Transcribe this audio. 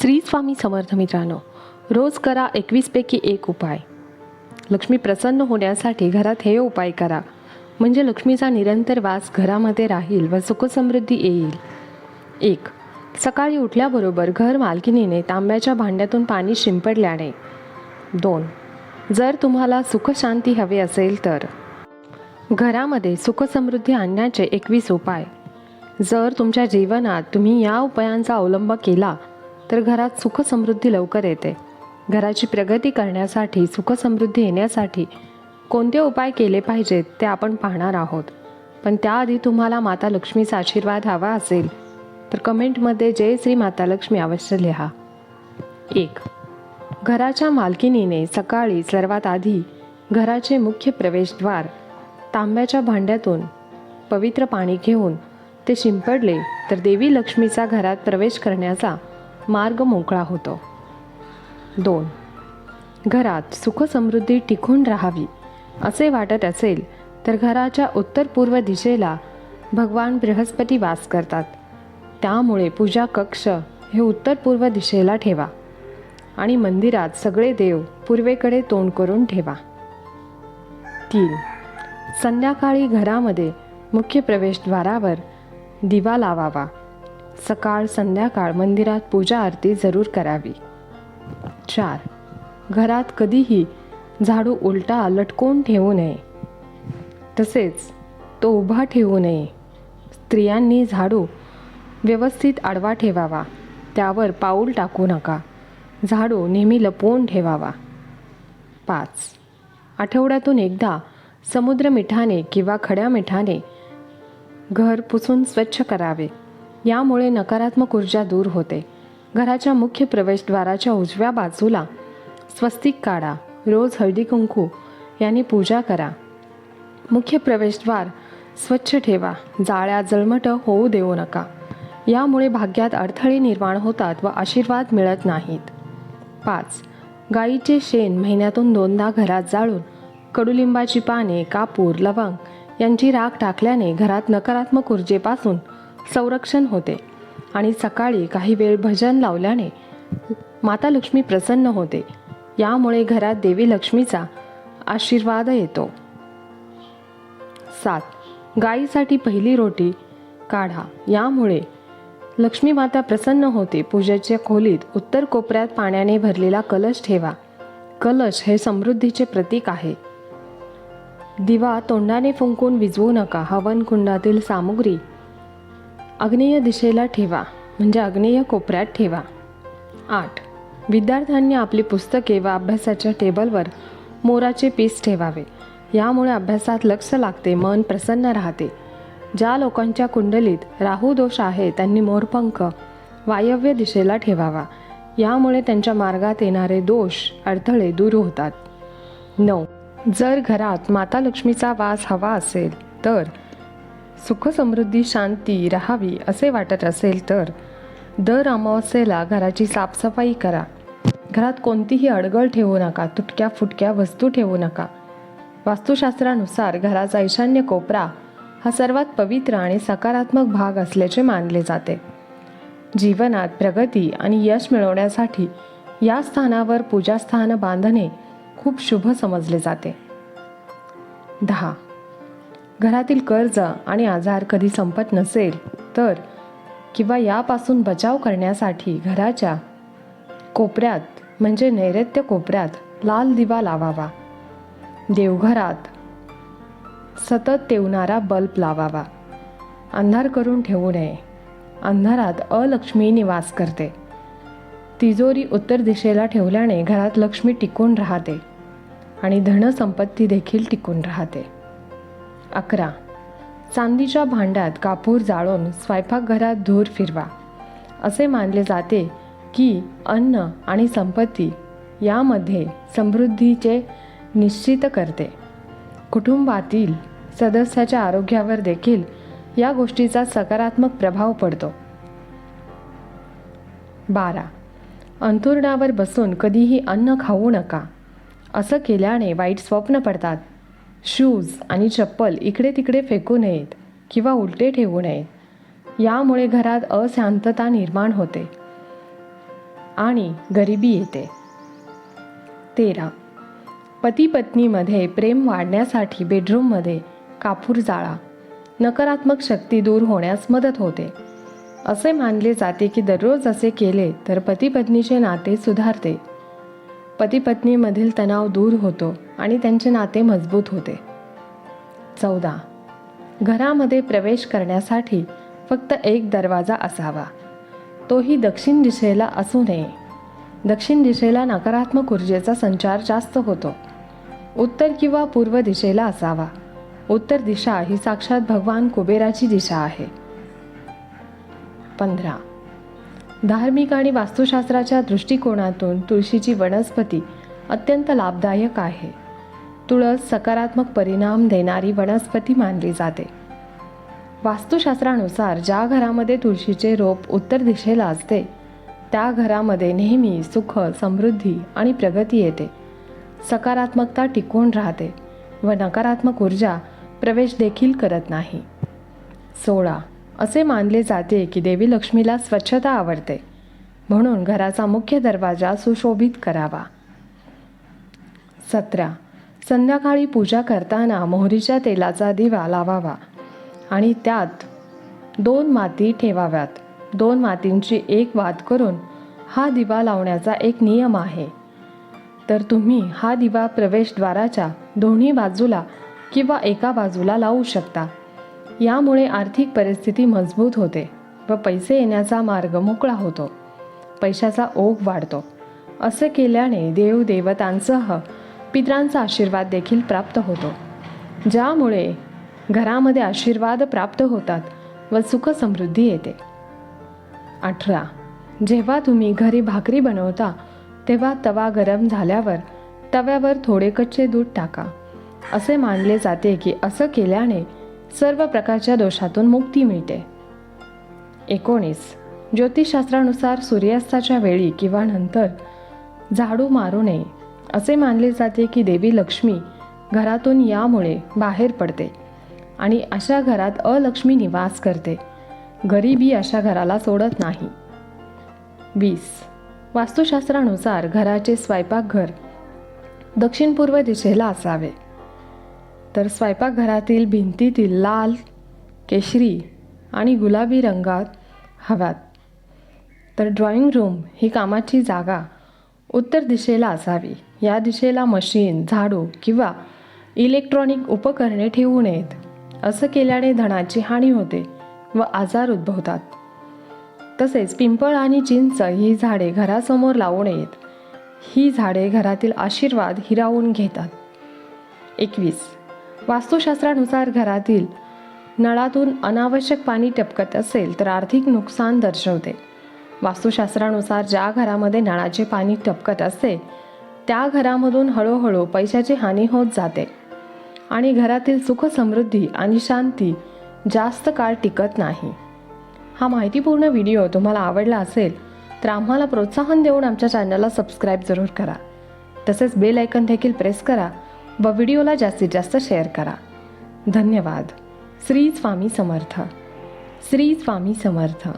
श्री स्वामी समर्थ मित्रांनो रोज करा एकवीसपैकी एक उपाय. लक्ष्मी प्रसन्न होण्यासाठी घरात हे उपाय करा. म्हणजे लक्ष्मीचा निरंतर वास घरामध्ये राहील व सुखसमृद्धी येईल. एक सकाळी उठल्याबरोबर घर मालकिनीने तांब्याच्या भांड्यातून पाणी शिंपडल्याने. दोन जर तुम्हाला सुखशांती हवे असेल तर. घरामध्ये सुखसमृद्धी आणण्याचे एकवीस उपाय. जर तुमच्या जीवनात तुम्ही या उपायांचा अवलंब केला तर घरात सुखसमृद्धी लवकर येते. घराची प्रगती करण्यासाठी सुखसमृद्धी येण्यासाठी कोणते उपाय केले पाहिजेत ते आपण पाहणार आहोत. पण त्याआधी तुम्हाला माता लक्ष्मीचा आशीर्वाद हवा असेल तर कमेंटमध्ये जय श्री माता लक्ष्मी अवश्य लिहा. एक. घराच्या मालकिनीने सकाळी सर्वात आधी घराचे मुख्य प्रवेशद्वार तांब्याच्या भांड्यातून पवित्र पाणी घेऊन ते शिंपडले तर देवी लक्ष्मीचा घरात प्रवेश करण्याचा मार्ग मोकळा होतो. दोन घरात सुखसमृद्धी टिकून राहावी असे वाटत असेल तर घराच्या उत्तर पूर्व दिशेला भगवान बृहस्पती वास करतात. त्यामुळे पूजा कक्ष हे उत्तर पूर्व दिशेला ठेवा आणि मंदिरात सगळे देव पूर्वेकडे तोंड करून ठेवा. तीन संध्याकाळी घरामध्ये मुख्य प्रवेशद्वारावर दिवा लावावा. सकाळ संध्याकाळ मंदिरात पूजा आरती जरूर करावी. चार. घरात कधीही झाडू उलटा लटकवून ठेवू नये. तसेच तो उभा ठेवू नये. स्त्रियांनी झाडू व्यवस्थित आडवा ठेवावा. त्यावर पाऊल टाकू नका. झाडू नेहमी लपवून ठेवावा. पाच. आठवड्यातून एकदा समुद्र मिठाने किंवा खड्या मिठाने घर पुसून स्वच्छ करावे. यामुळे नकारात्मक ऊर्जा दूर होते. घराच्या मुख्य प्रवेशद्वाराच्या उजव्या बाजूला स्वस्तिक काढा रोज हळदी कुंकू यांनी पूजा करा. मुख्य प्रवेशद्वार स्वच्छ ठेवा जाळ्या जळमट होऊ देऊ नका. यामुळे भाग्यात अडथळे निर्माण होतात व आशीर्वाद मिळत नाहीत. पाच गाईचे शेण महिन्यातून दोनदा घरात जाळून कडुलिंबाची पाने कापूर लवंग यांची राख टाकल्याने घरात नकारात्मक ऊर्जेपासून संरक्षण होते. आणि सकाळी काही वेळ भजन लावल्याने माता लक्ष्मी प्रसन्न होते. यामुळे घरात देवी लक्ष्मीचा आशीर्वाद येतो. सात. गाईसाठी पहिली रोटी काढा. यामुळे लक्ष्मी माता प्रसन्न होते. पूजेच्या खोलीत उत्तर कोपऱ्यात पाण्याने भरलेला कलश ठेवा. कलश हे समृद्धीचे प्रतीक आहे. दिवा तोंडाने फुंकून विजवू नका. हवन कुंडातील सामुग्री आग्नेय दिशेला ठेवा म्हणजे आग्नेय कोपऱ्यात ठेवा. आठ. विद्यार्थ्यांनी आपली पुस्तके व अभ्यासाच्या टेबलवर मोराचे पीस ठेवावे. यामुळे अभ्यासात लक्ष लागते मन प्रसन्न राहते. ज्या लोकांच्या कुंडलीत राहू दोष आहे त्यांनी मोरपंख वायव्य दिशेला ठेवावा. यामुळे त्यांच्या मार्गात येणारे दोष अडथळे दूर होतात. नऊ. जर घरात माता लक्ष्मीचा वास हवा असेल तर सुखसमृद्धी शांती राहावी असे वाटत असेल तर दर अमावस्येला घराची साफसफाई करा. घरात कोणतीही अडगळ ठेवू नका तुटक्या फुटक्या वस्तू ठेवू नका. वास्तुशास्त्रानुसार घराचा ईशान्य कोपरा हा सर्वात पवित्र आणि सकारात्मक भाग असल्याचे मानले जाते. जीवनात प्रगती आणि यश मिळवण्यासाठी या स्थानावर पूजास्थान बांधणे खूप शुभ समजले जाते. दहा घरातील कर्ज आणि आजार कधी संपत नसेल तर किंवा यापासून बचाव करण्यासाठी घराच्या कोपऱ्यात म्हणजे नैऋत्य कोपऱ्यात लाल दिवा लावावा. देवघरात सतत तेवणारा बल्ब लावावा. अंधार करून ठेवू नये. अंधारात अलक्ष्मी निवास करते. तिजोरी उत्तर दिशेला ठेवल्याने घरात लक्ष्मी टिकून राहते आणि धनसंपत्ती देखील टिकून राहते. अकरा. चांदीच्या भांड्यात कापूर जाळून स्वयंपाकघरात धूर फिरवा. असे मानले जाते की अन्न आणि संपत्ती यामध्ये समृद्धीचे निश्चित करते. कुटुंबातील सदस्याच्या आरोग्यावर देखील या गोष्टीचा सकारात्मक प्रभाव पडतो. बारा. अंथुरणावर बसून कधीही अन्न खाऊ नका. असं केल्याने वाईट स्वप्न पडतात. शूज आणि चप्पल इकडे तिकडे फेकू नयेत किंवा उलटे ठेवू नयेत. यामुळे घरात अशांतता निर्माण होते आणि गरिबी येते. तेरा. पती पत्नीमध्ये प्रेम वाढण्यासाठी बेडरूममध्ये कापूर जाळा. नकारात्मक शक्ती दूर होण्यास मदत होते. असे मानले जाते की दररोज असे केले तर पती पत्नीचे नाते सुधारते. पती पत्नीमधील तणाव दूर होतो आणि त्यांचे नाते मजबूत होते. चौदा. घरामध्ये प्रवेश करण्यासाठी फक्त एक दरवाजा असावा. तोही दक्षिण दिशेला असू नये. दक्षिण दिशेला नकारात्मक ऊर्जेचा संचार जास्त होतो. उत्तर किंवा पूर्व दिशेला असावा. उत्तर दिशा ही साक्षात भगवान कुबेराची दिशा आहे. पंधरा. धार्मिक आणि वास्तुशास्त्राच्या दृष्टिकोनातून तुळशीची वनस्पती अत्यंत लाभदायक आहे. तुळस सकारात्मक परिणाम देणारी वनस्पती मानली जाते. वास्तुशास्त्रानुसार ज्या घरामध्ये तुळशीचे रोप उत्तर दिशेला असते त्या घरामध्ये नेहमी सुख समृद्धी आणि प्रगती येते. सकारात्मकता टिकून राहते व नकारात्मक ऊर्जा प्रवेश देखील करत नाही. सोळा असे मानले जाते की देवी लक्ष्मीला स्वच्छता आवडते. म्हणून घराचा मुख्य दरवाजा सुशोभित करावा. सतरा. संध्याकाळी पूजा करताना मोहरीच्या तेलाचा दिवा लावावा आणि त्यात दोन माती ठेवाव्यात. दोन मातींची एक वाद करून हा दिवा लावण्याचा एक नियम आहे. तर तुम्ही हा दिवा प्रवेशद्वाराच्या दोन्ही बाजूला किंवा एका बाजूला लावू शकता. यामुळे आर्थिक परिस्थिती मजबूत होते व पैसे येण्याचा मार्ग मोकळा होतो. पैशाचा ओघ वाढतो. असे केल्याने देवदेवतांसह पितरांचा आशीर्वाद देखील प्राप्त होतो. ज्यामुळे घरामध्ये आशीर्वाद प्राप्त होतात व सुख समृद्धी येते. अठरा. जेव्हा तुम्ही घरी भाकरी बनवता तेव्हा तवा गरम झाल्यावर तव्यावर थोडे कच्चे दूध टाका. असे मानले जाते की असं केल्याने सर्व प्रकारच्या दोषातून मुक्ती मिळते. एकोणीस. ज्योतिषशास्त्रानुसार सूर्यास्ताच्या वेळी किंवा नंतर झाडू मारू नये असे मानले जाते की देवी लक्ष्मी घरातून यामुळे बाहेर पडते आणि अशा घरात अलक्ष्मी निवास करते. गरिबी अशा घराला सोडत नाही. वीस. वास्तुशास्त्रानुसार घराचे स्वयंपाकघर दक्षिण पूर्व दिशेला असावे. तर स्वयंपाकघरातील भिंतीतील लाल केशरी आणि गुलाबी रंगात हव्यात. तर ड्रॉइंग रूम ही कामाची जागा उत्तर दिशेला असावी. या दिशेला मशीन झाडू किंवा इलेक्ट्रॉनिक उपकरणे ठेवू नयेत. असं केल्याने धनाची हानी होते व आजार उद्भवतात. तसेच पिंपळ आणि चिंच ही झाडे घरासमोर लावू नयेत. ही झाडे घरातील आशीर्वाद हिरावून घेतात. एकवीस. वास्तुशास्त्रानुसार घरातील नळातून अनावश्यक पाणी टपकत असेल तर आर्थिक नुकसान दर्शवते. वास्तुशास्त्रानुसार ज्या घरामध्ये नळाचे पाणी टपकत असते त्या घरामधून हळूहळू पैशाची हानी होत जाते आणि घरातील सुख समृद्धी आणि शांती जास्त काळ टिकत नाही. हा माहितीपूर्ण व्हिडिओ तुम्हाला आवडला असेल तर आम्हाला प्रोत्साहन देऊन आमच्या चॅनलला सबस्क्राईब जरूर करा. तसेच बेल ऐकन देखील प्रेस करा व व्हिडिओला जास्तीत जास्त शेअर करा. धन्यवाद. श्री स्वामी समर्थ. श्री स्वामी समर्थ.